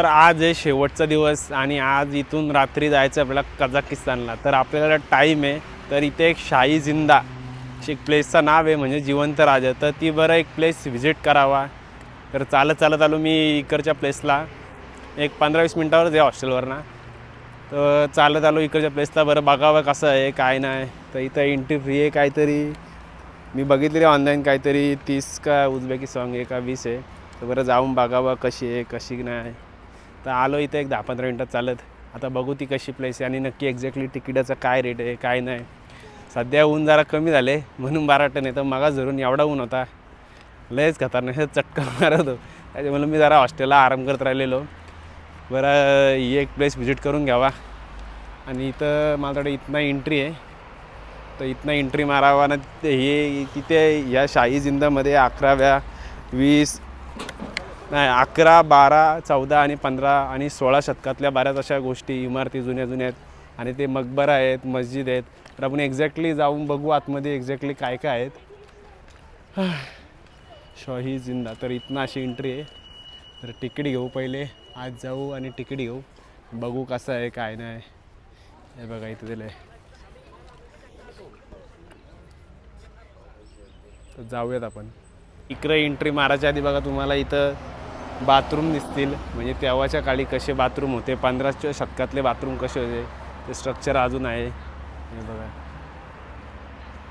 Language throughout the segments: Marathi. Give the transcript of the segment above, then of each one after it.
तर आज आहे शेवटचा दिवस आणि आज इथून रात्री जायचं आपल्याला कझाकिस्तानला. तर आपल्याला टाईम आहे तर इथे एक शाही जिंदा एक प्लेसचं नाव आहे म्हणजे जिवंत राजा. तर ती बरं एक प्लेस व्हिजिट करावा. तर चालत चालत आलो मी इकडच्या प्लेसला एक पंधरा वीस मिनटावरच या हॉस्टेलवरनं. तर चालत आलो इकडच्या प्लेसला बरं बघावं कसं आहे काय नाही. तर इथं एंट्री फ्री आहे काहीतरी. मी बघितलेली ऑनलाईन काहीतरी तीस का उजबेकी सॉंग आहे का वीस आहे. तर बरं जाऊन बघावं कशी आहे कशी नाही. तर आलो इथं एक दहा पंधरा मिनटात चालत. आता बघू ती कशी प्लेस आहे आणि नक्की एक्झॅक्टली तिकिटाचं काय रेट आहे काय नाही. सध्या ऊन जरा कमी झाले म्हणून बारा टन आहे तर मागा धरून एवढा ऊन होता. लयच खतरनाक चटका मारत होतो. त्याच्यामुळे मी जरा हॉस्टेलला आराम करत राहिलेलो. बरं ही एक प्लेस व्हिजिट करून घ्यावा. आणि इथं माझ्याकडे इथनं एंट्री आहे. तर इथनं एंट्री मारावा ना हे तिथे या शाही जिंदामध्ये अकराव्या वीस नाही अकरा बारा चौदा आणि पंधरा आणि सोळा शतकातल्या बऱ्याच अशा गोष्टी इमारती जुन्या जुन्या आहेत आणि ते मकबरा आहेत मस्जिद आहेत. तर आपण एक्झॅक्टली जाऊन बघू आतमध्ये एक्झॅक्टली काय काय आहेत. शाही जिंदा. तर इथनं अशी एंट्री आहे. तर तिकीट घेऊ पहिले. आज जाऊ आणि तिकीट घेऊ. बघू कसं आहे काय नाही. हे बघा इथं दिलं आहे तर जाऊयात आपण. इकडे एंट्री मारायच्या आधी बघा तुम्हाला इथं बाथरूम दिसतील. म्हणजे तेव्हाच्या काळी कसे बाथरूम होते पंधराच्या शतकातले बाथरूम कसे होते ते स्ट्रक्चर अजून आहे. हे बघा.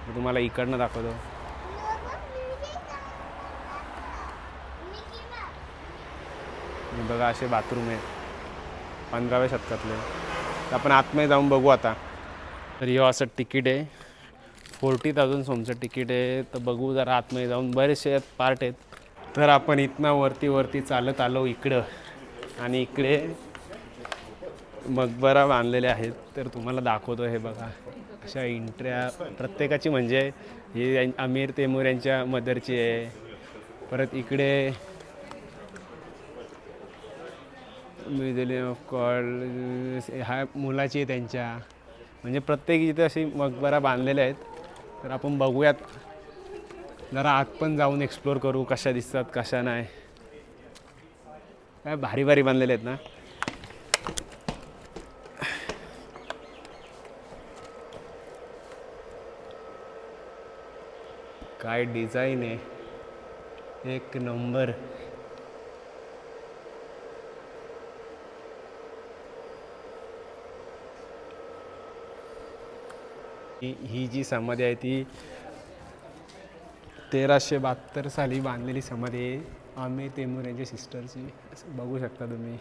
मी तुम्हाला इकडनं दाखवतो. हे बघा असे बाथरूम आहेत. पंधराव्या शतकातले. आपण आतमध्ये जाऊन बघू आता. तर हे असं तिकीट आहे. फोर्टी थाउजंड सोमचं तिकीट आहे. तर बघू जरा आतमध्ये जाऊन बरेचसे पार्ट आहेत. तर आपण इथनं वरती वरती चालत आलो इकडं. आणि इकडे मकबरा बांधलेले आहेत. तर तुम्हाला दाखवतो हे बघा. अशा इंट्र्या प्रत्येकाची म्हणजे ही अमीर तेमूर यांच्या मदरची आहे. परत इकडे म्युझियम ऑफ कॉल ह्या मुलाची आहे त्यांच्या. म्हणजे प्रत्येक इथे अशी मकबरा बांधलेल्या आहेत. तर आपण बघूयात. जरा आत पण जाऊन एक्सप्लोर करू कशा दिसतात कशा नाही. काय भारी भारी बांधलेले आहेत ना. काय डिझाईन आहे. एक नंबर ही ही जी समाधी आहे ती तेराशे बहात्तर साली बांधलेली समाधी आहे. आम्ही तेमूर यांच्या सिस्टरची असं बघू शकता तुम्ही.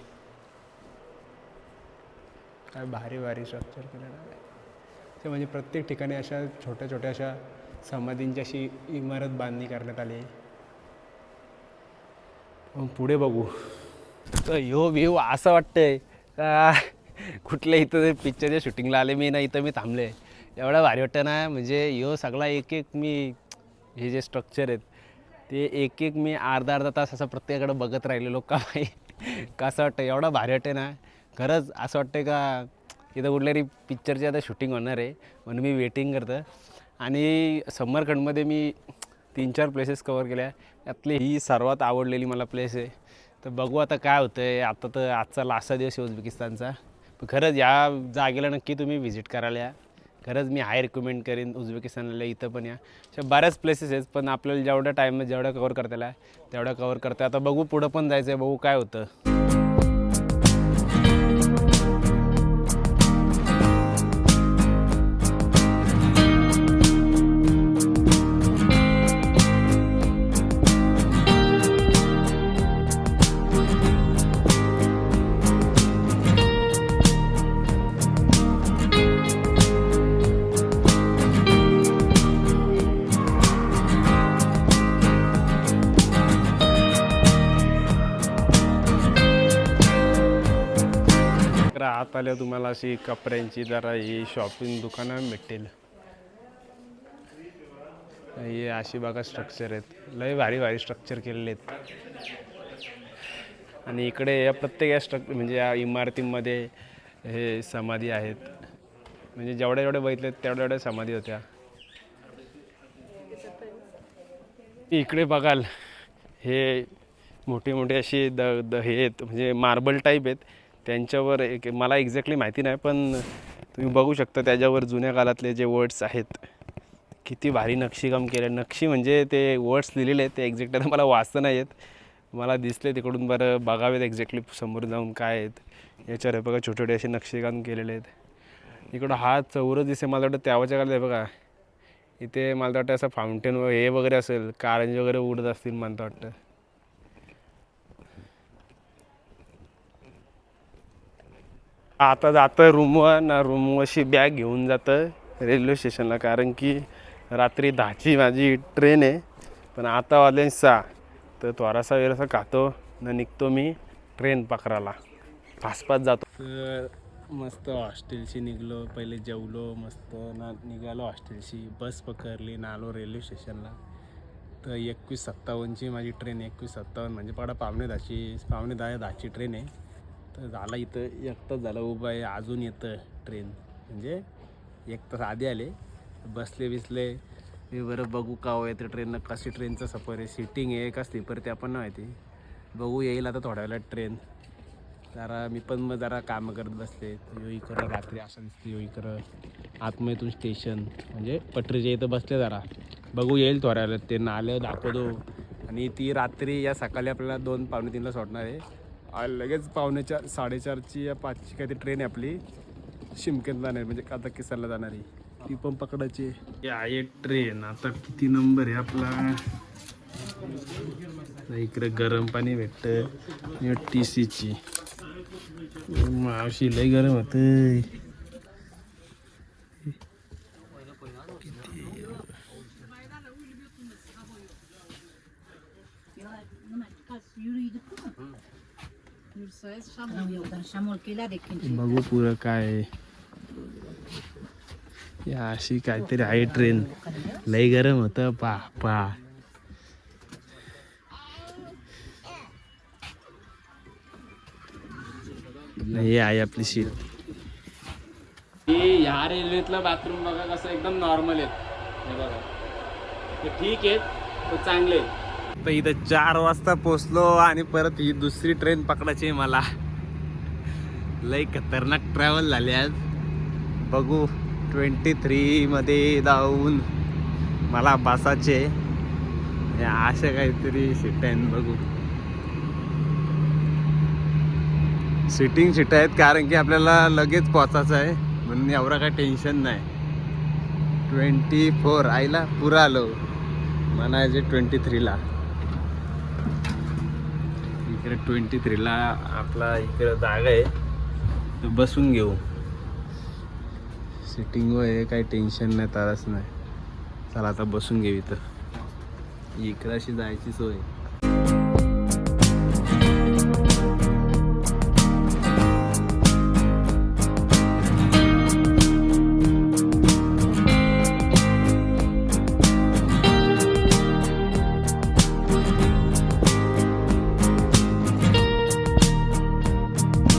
काय भारी भारी स्ट्रक्चर केलेलं आहे. ते म्हणजे प्रत्येक ठिकाणी अशा छोट्या छोट्या अशा समाधींची अशी इमारत बांधणी करण्यात आली. आहे मग पुढे बघू. तर ह्यो व्ह्यू असं वाटतंय. कुठल्या इथं पिक्चरच्या शूटिंगला आले मी ना इथं मी थांबले. एवढा भारी वाटतं ना म्हणजे ह्यो सगळा एक एक मी हे जे स्ट्रक्चर आहेत ते एक एक मी अर्धा अर्धा तास असं प्रत्येकाकडे बघत राहिलेलो. का भाई कसं वाटतं एवढा भारी वाटतं ना. खरंच असं वाटतं का इथं कुठल्या तरी पिक्चरची आता शूटिंग होणार आहे म्हणून मी वेटिंग करतं. आणि समरखंडमध्ये मी तीन चार प्लेसेस कवर केल्या. त्यातली ही सर्वात आवडलेली मला प्लेस आहे. तर बघू आता काय होतं आहे आता तर आजचा लास्टचा दिवस आहे उझबेकिस्तानचा. खरंच या जागेला नक्की तुम्ही व्हिजिट करायला या. खरंच मी हाय रिकमेंड करेन उझबेकिस्तानला इथं पण या. अशा बऱ्याच प्लेसेस आहेत पण आपल्याला जेवढा टाईम जेवढा कवर करता येईल तेवढ्या कवर करता आता बघू पुढं पण जायचं आहे बघू काय होतं. तर तुम्हाला अशी कपड्यांची जरा ही शॉपिंग दुकानं भेटतील. हे अशी बघा स्ट्रक्चर आहेत. लय भारी भारी स्ट्रक्चर केलेले आहेत. आणि इकडे या प्रत्येक या स्ट्रक् म्हणजे या इमारतींमध्ये हे समाधी आहेत. म्हणजे जेवढ्या जेवढ्या बघितले तेवढ्या एवढ्या समाधी होत्या. इकडे बघाल हे मोठे मोठे असे द द हे आहेत. म्हणजे मार्बल टाईप आहेत. त्यांच्यावर एक मला एक्झॅक्टली माहिती नाही पण तुम्ही बघू शकता त्याच्यावर जुन्या काळातले जे वर्ड्स आहेत किती भारी नक्षीकाम केलं. नक्षी म्हणजे ते वर्ड्स लिहिलेले आहेत ते एक्झॅक्ट आता मला वाचता नाही येत. मला दिसले तिकडून बरं बघावेत एक्झॅक्टली समोर जाऊन काय आहेत. याच्यावर हे बघा छोटे छोटे असे नक्षीकाम केलेले आहेत. इकडं हा चौरस दिसे मला वाटतं त्यावाच्या काळात आहे बघा. इथे मला वाटतं असं फाउंटेन हे वगैरे असेल कारंजे वगैरे उडत असतील मला वाटतं. आता जातं रूमवर ना रूमवरशी बॅग घेऊन जातं रेल्वे स्टेशनला कारण की रात्री दहाची माझी ट्रेन आहे. पण आता वाले सहा. तर थोडासा वेळ असा खातो न निघतो मी ट्रेन पकडायला. आसपास जातो. तर मस्त हॉस्टेलशी निघलो पहिले जेवलो मस्त ना निघालो हॉस्टेलशी बस पकडली ना आलो रेल्वे स्टेशनला तर एकवीस सत्तावन्नची माझी ट्रेन एकवीस सत्तावन्न. म्हणजे पाडा पावणे दहाची पावणे दहा दहाची ट्रेन आहे. तर झाला इथं एक तास झालं उभा आहे अजून येतं ट्रेन म्हणजे एक तास आधी आले बसले बिसले. मी बरं बघू का हो येतं ट्रेननं कशी ट्रेनचं सफर आहे. सिटिंग आहे का स्लीपर ते आपण नाही माहिती. बघू येईल आता थोड्या वेळात ट्रेन जरा मी पण मग जरा कामं करत बसले. यो इकडं रात्री असं दिसते यो इकडं आतमधून स्टेशन म्हणजे पटरीच्या इथं बसले जरा. बघू येईल थोड्या वेळात. ते नालं दाखवतो. आणि ती रात्री या सकाळी आपल्याला दोन पावणे तीनला सोडणार आहे. लगेच पावणेचार साडेचारची या पाचची काहीतरी ट्रेन आहे आपली. शिमकेत जाणार म्हणजे आता किसनला जाणारी. ती पण पकडायची. ही आहे ट्रेन. आता किती नंबर आहे आपला? इकडे गरम पाणी भेटतं. टी सीची मावशी लय गरम होत बघू पुरं काय आहे. या अशी काहीतरी आहे ट्रेन. लय गरम होतं पा पा हे आहे आपली सीट ह्या रेल्वेतलं बाथरूम बघा कसं एकदम नॉर्मल आहेत. हे बघा. ते ठीक आहेत पण चांगले आहेत. तर इथं चार वाजता पोचलो आणि परत ही दुसरी ट्रेन पकडायची आहे मला. लय खतरनाक ट्रॅव्हल झाले आज. बघू ट्वेंटी थ्रीमध्ये जाऊन मला बसायचे अशा काहीतरी सीट आहेत बघू. सिटिंग सीट आहेत कारण की आपल्याला लगेच पोचायचं आहे. म्हणून एवढा काही टेन्शन नाही. ट्वेंटी फोर आईला पुरा आलो. म्हणायचे ट्वेंटी थ्रीला इकडे ट्वेंटी थ्रीला आपला इकडे जागा आहे. तर बसून घेऊ. सिटिंग आहे काही टेन्शन नाही ताराच नाही. चला आता बसून घेऊ इथं. इकडं अशी जायची सोय.